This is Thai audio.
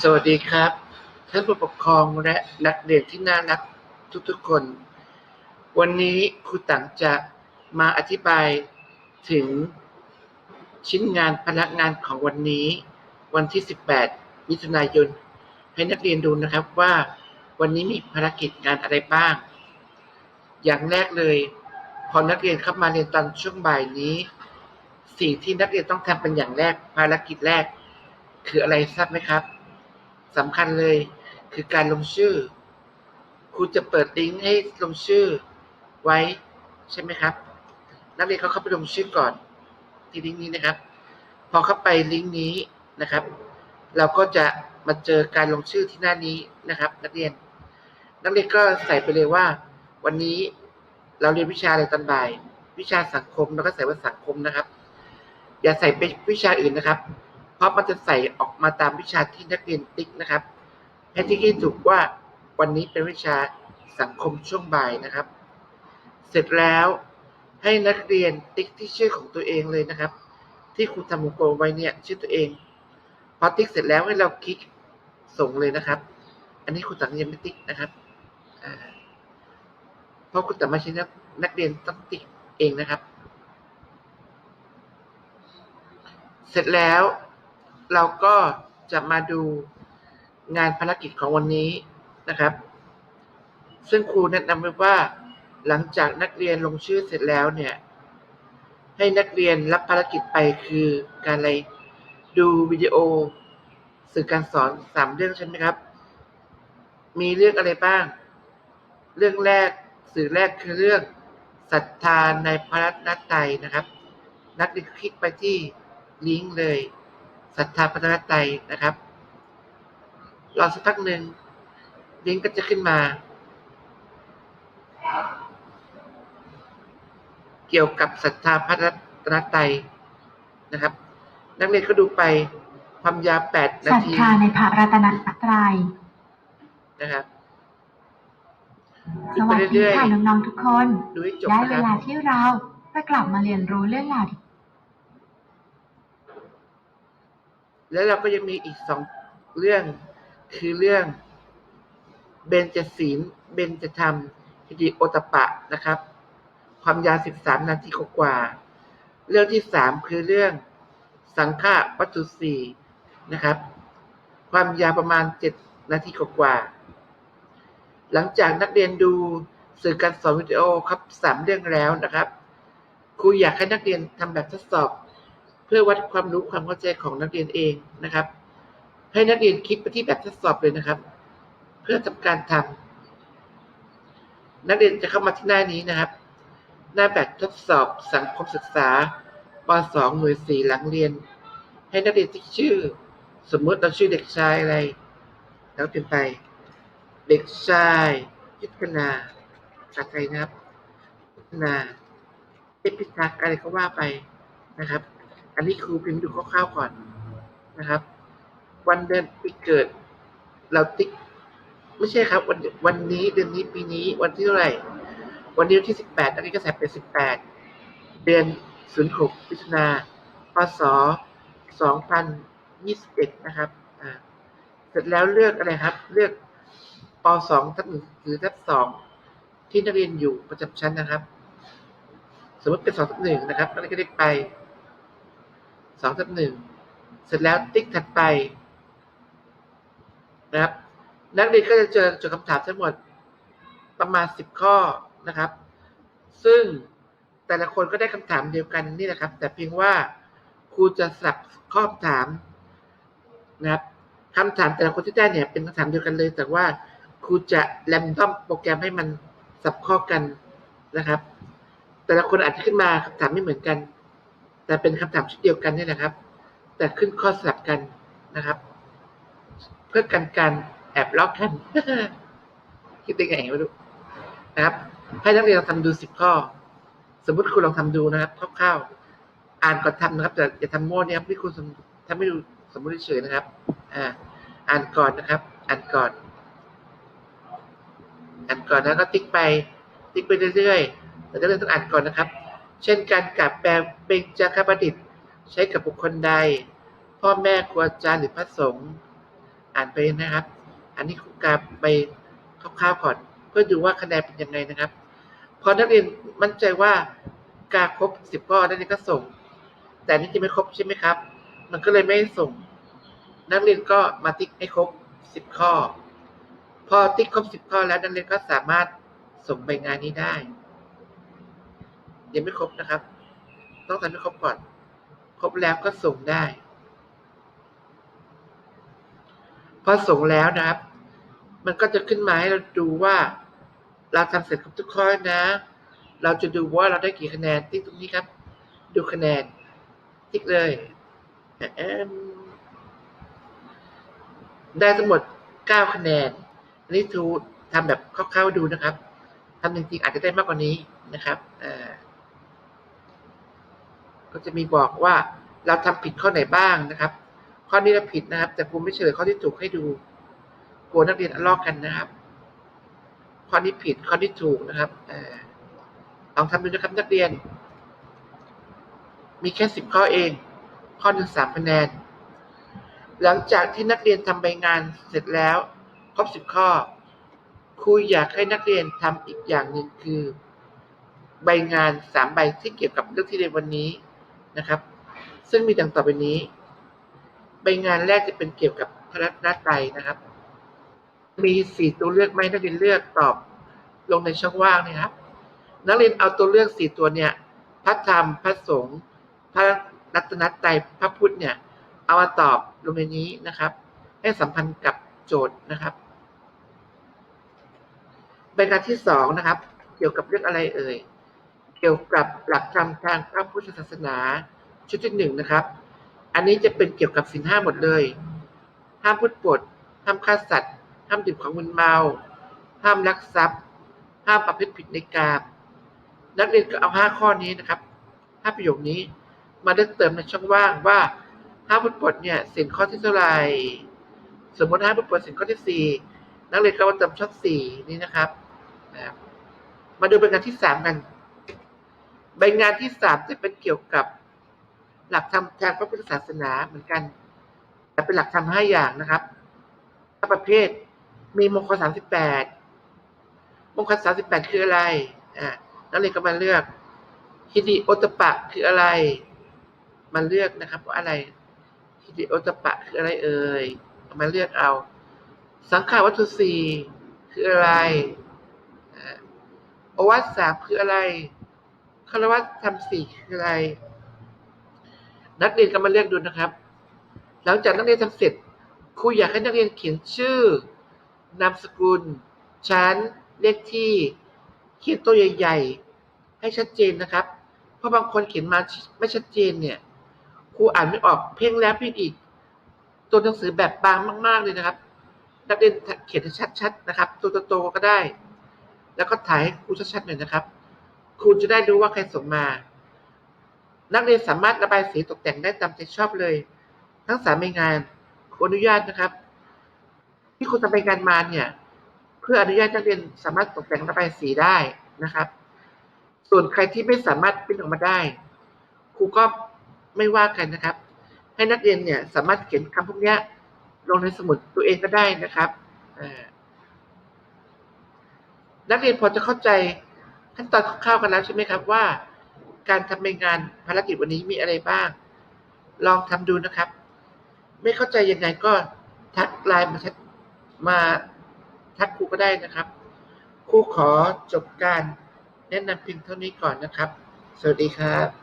สวัสดีครับ ท่านผู้ปกครองและนักเรียนที่น่ารักทุกๆคน วันนี้ครูตังจะมาอธิบายถึงชิ้นงานพนักงานของวันนี้ วันที่ 18 มิถุนายน ให้นักเรียนดูนะครับว่าวันนี้มีภารกิจงานอะไรบ้าง อย่างแรกเลย พอนักเรียนเข้ามาเรียนตอนช่วงบ่ายนี้ สิ่งที่นักเรียนต้องทำเป็นอย่างแรกภารกิจแรก คืออะไรทราบไหมครับ สำคัญเลย คือการลงชื่อครูจะเปิดลิงก์ให้ลงชื่อไว้ใช่ไหมครับ นักเรียนเขาเข้าไปลงชื่อก่อนที่ลิงก์นี้นะครับ พอเข้าไปลิงก์นี้นะครับ เราก็จะมาเจอการลงชื่อที่หน้านี้นะครับ นักเรียน นักเรียนก็ใส่ไปเลยว่า วันนี้เราเรียนวิชาอะไรตอนบ่าย วิชาสังคมแล้วก็ใส่ว่าสังคมนะครับ อย่าใส่เป็นวิชาอื่นนะครับ ราะมันจะใส่ออกมาตามวิชาที่นักเรียนติ๊กนะครับให้ติ๊กให้ถูกว่าวันนี้เป็นวิชาสังคมช่วงบ่ายนะครับ เสร็จแล้วให้นักเรียนติ๊กที่ชื่อของตัวเองเลยนะครับ ที่ครูทำวงกลมไว้เนี่ยชื่อตัวเองพอติ๊กเสร็จแล้วให้เราคลิกส่งเลยนะครับ อันนี้ครูตังยังไม่ติ๊กนะครับเพราะครูตังไม่ใช่นักนักเรียนต้องติ๊กเองนะครับ เสร็จแล้ว เราก็จะมาดูงานภารกิจของวันนี้นะครับ ซึ่งครูแนะนำไว้ว่าหลังจากนักเรียนลงชื่อเสร็จแล้วเนี่ย ให้นักเรียนรับภารกิจไปคือการอะไรดูวิดีโอ สื่อการสอนสามเรื่องใช่ไหมครับ มีเรื่องอะไรบ้าง เรื่องแรกสื่อแรกคือเรื่องศรัทธาในพระรัตนตรัยนะครับ นักเรียนคลิกไปที่ลิงก์เลย ศรัทธาพระรัตนตรัยนะครับรอสักพักหนึ่งลิงก์ก็จะขึ้นมา เกี่ยวกับศรัทธาพระรัตนตรัยนะครับ นักเรียนก็ดูไปความยาวแปดนาศรัททีธาในพระรัตนตรัยนะครับสวัสดีค่ะน้องๆทุกคนดูให้จบได้นะเวครับลาที่เราจะกลับมาเรียนรู้เรื่องราวที่ แล้วเราก็ยังมีอีกสองเรื่องคือเรื่องเบญจศีลเบญจธรรมฮิดิโอตปะนะครับ ความยาวสิบสามนาทีกว่า เรื่องที่สามคือเรื่องสังฆาวัตถุสีนะครับ ความยาวประมาณเจ็ดนาทีกว่า หลังจากนักเรียนดูสื่อการสอนวิดีโอครับสามเรื่องแล้วนะครับครูอยากให้นักเรียนทำแบบทดสอบ พื่อวัดความรู้ความเข้าใจของนักเรียนเองนะครับ ให้นักเรียนคลิกไปที่แบบทดสอบเลยนะครับ เพื่อทำการทำนักเรียนจะเข้ามาที่หน้านี้นะครับ หน้าแบบทดสอบสังคมศึกษาป .2 หน่วย4หลังเรียน ให้นักเรียนที่ชื่อ สมมติเราชื่อเด็กชายอะไร แล้วเป็นไป เด็กชายยุทธนาภาษาไทยนะครับ ยุทธนาเทพิทักษ์อะไรก็ว่าไปนะครับ อันนี้ครูพิมพ์ดูคร่าวๆก่อนนะครับ วันเดือนปีเกิด เราติ๊ก ไม่ใช่ครับ วันวันนี้เดือนนี้ปีนี้วันที่เท่าไหร่ วันนี้วันที่สิบแปดนักเรียนก็ใส่เป็นสิบแปดเดือนศูนย์หกพิจนาพศสองพันยี่สิบเอ็ดนะครับอ่าเสร็จแล้วเลือกอะไรครับ เลือกปสองทับหนึ่งหรือทับสองที่นักเรียนอยู่ประจำชั้นนะครับ สมมติเป็นสองทับหนึ่งนะครับนักเรียนก็ได้ไป สองทับหนึ่งเสร็จแล้วติ๊กถัดไปนะครับนักเรียนก็จะเจอโจทย์คำถามทั้งหมดประมาณสิบข้อนะครับ ซึ่งแต่ละคนก็ได้คำถามเดียวกันนี่แหละครับ แต่เพียงว่าครูจะสลับข้อคำถามนะครับคำถามแต่ละคนที่ได้เนี่ยเป็นคำถามเดียวกันเลย แต่ว่าครูจะแรนดอมโปรแกรมให้มันสับข้อกันนะครับ แต่ละคนอาจจะขึ้นมาคำถามไม่เหมือนกัน แต่เป็นคำถามชุดเดียวกันนี่แหละครับ แต่ขึ้นข้อสลับกันนะครับ เพื่อกันการแอบล็อกกัน คิดได้ไงไม่รู้นะครับ ให้นักเรียนลองทำดูสิบข้อ สมมติคุณลองทำดูนะครับคร่าวๆอ่านก่อนทำนะครับแต่อย่าทำโมั่วเนี่ยครับที่คุณทำไม่ดูสมมติเฉยนะครับ อ่า อ่านก่อนนะครับ อ่านก่อน อ่านก่อนแล้วก็ติ๊กไป ติ๊กไปเรื่อยๆแต่ก็เรื่องต้องอ่านก่อนนะครับ เช่นการกลับแปลเบญจคประดิษฐ์ใช้กับบุคคลใด พ่อแม่ครูอาจารย์หรือพระสงฆ์อ่านไปนะครับ อันนี้ครูกาไปคร่าวๆก่อน เพื่อดูว่าคะแนนเป็นยังไงนะครับ พอนักเรียนมั่นใจว่ากาครบสิบข้อนักเรียนก็ส่ง แต่นี่จะไม่ครบใช่ไหมครับ มันก็เลยไม่ส่ง นักเรียนก็มาติ๊กให้ครบสิบข้อ พอติ๊กครบสิบข้อแล้วนักเรียนก็สามารถส่งใบงานนี้ได้ ยังไม่ครบนะครับ ต้องทำให้ครบก่อน ครบแล้วก็ส่งได้ พอส่งแล้วนะครับ มันก็จะขึ้นมาให้เราดูว่า เราทำเสร็จครบทุกข้อนะ เราจะดูว่าเราได้กี่คะแนนติ๊กตรงนี้ครับ ดูคะแนน ติ๊กเลยได้ทั้งหมด 9 คะแนน อันนี้ทูทำแบบคร่าวๆดูนะครับทำจริงๆอาจจะได้มากกว่านี้นะครับอ่า ก็จะมีบอกว่าเราทำผิดข้อไหนบ้างนะครับ ข้อนี้เราผิดนะครับ แต่ครูไม่เฉลยข้อที่ถูกให้ดูกลัวนักเรียนลอกกันนะครับ ข้อนี้ผิดข้อนี้ถูกนะครับอลองทำดูนะครับนักเรียน มีแค่สิบข้อเอง ข้อหนึ่งสามคะแนน หลังจากที่นักเรียนทำใบงานเสร็จแล้ว ครบสิบข้อครูอยากให้นักเรียนทำอีกอย่างหนึ่งคือ ใบงานสามใบที่เกี่ยวกับเรื่องที่เรียนวันนี้ นะครับ ซึ่งมีดังต่อไปนี้ ใบงานแรกจะเป็นเกี่ยวกับพระรัตนตรัยนะครับ มีสี่ตัวเลือกไหมนักเรียนเลือกตอบลงในช่องว่างนะครับ นักเรียนเอาตัวเลือกสี่ตัวเนี่ย พระธรรมพระสงฆ์พระรัตนตรัยพระพุทธเนี่ย เอามาตอบลงในนี้นะครับ ให้สัมพันธ์กับโจทย์นะครับใบงานที่สองนะครับ เกี่ยวกับเรื่องอะไรเอ่ย เกี่ยวกับหลักธรรมทางพระพุทธศาสนาชุดที่หนึ่งนะครับ อันนี้จะเป็นเกี่ยวกับสินห้าหมดเลย ห้ามพูดปด ห้ามฆ่าสัตว์ ห้ามดื่มของมึนเมา ห้ามลักทรัพย์ ห้ามประพฤติผิดในกามนักเรียนก็เอาห้าข้อนี้นะครับห้าประโยคนี้มาเลือกเติมในช่องว่างว่าห้ามพูดปดเนี่ยสินข้อที่เท่าไหร่สมมติห้ามพูดปดสินข้อที่สี่นักเรียนก็มาเติมช่องสี่นี้นะครับ มาดูใบงานที่สามกัน ใบงานที่สามจะเป็นเกี่ยวกับหลักธรรมทางพระพุทธศาสนาเหมือนกันแต่เป็นหลักธรรมห้าอย่างนะครับประเภทมีมงคลสามสิบแปดมงคลสามสิบแปดคืออะไรอ่านักเรียนก็มาเลือกฮิริโอตปะคืออะไร มาเลือกนะครับว่าอะไรฮิริโอตปะคืออะไรเอ่ยมาเลือกเอา สังขารวัตถุสี่คืออะไรอ่าโอวัตสามคืออะไร คารวัตธรรมสี่คืออะไร นักเรียนก็มาเลือกดูนะครับ หลังจากนักเรียนทำเสร็จครูอยากให้นักเรียนเขียนชื่อนามสกุล ชั้น เลขที่ เขียนตัวใหญ่ๆ ให้ชัดเจนนะครับ เพราะบางคนเขียนมาไม่ชัดเจนเนี่ย ครูอ่านไม่ออกเพ่งแล้วเพ่งอีก ตัวหนังสือแบบบางมาก ๆเลยนะครับ นักเรียนเขียนให้ชัดๆนะครับ ตัวโตๆก็ได้ แล้วก็ถ่ายให้ครูชัดๆหน่อยนะครับ ครูจะได้รู้ว่าใครส่งมา นักเรียนสามารถระบายสีตกแต่งได้ตามใจชอบเลย ทั้งสามใบงานขออนุญาตนะครับ ที่ครูทำใบงานมาเนี่ย เพื่ออนุญาตนักเรียนสามารถตกแต่งระบายสีได้นะครับ ส่วนใครที่ไม่สามารถพิมพ์ออกมาได้ ครูก็ไม่ว่ากันนะครับ ให้นักเรียนเนี่ยสามารถเขียนคำพวกนี้ลงในสมุดตัวเองก็ได้นะครับนักเรียนพอจะเข้าใจ ขั้นตอนคร่าวๆกันแล้วใช่ไหมครับว่า การทำในงานภารกิจวันนี้มีอะไรบ้าง ลองทำดูนะครับ ไม่เข้าใจยังไงก็ทักไลน์มาทักมาทักครูก็ได้นะครับครูขอจบการแนะนำเพียงเท่านี้ก่อนนะครับ สวัสดีครับ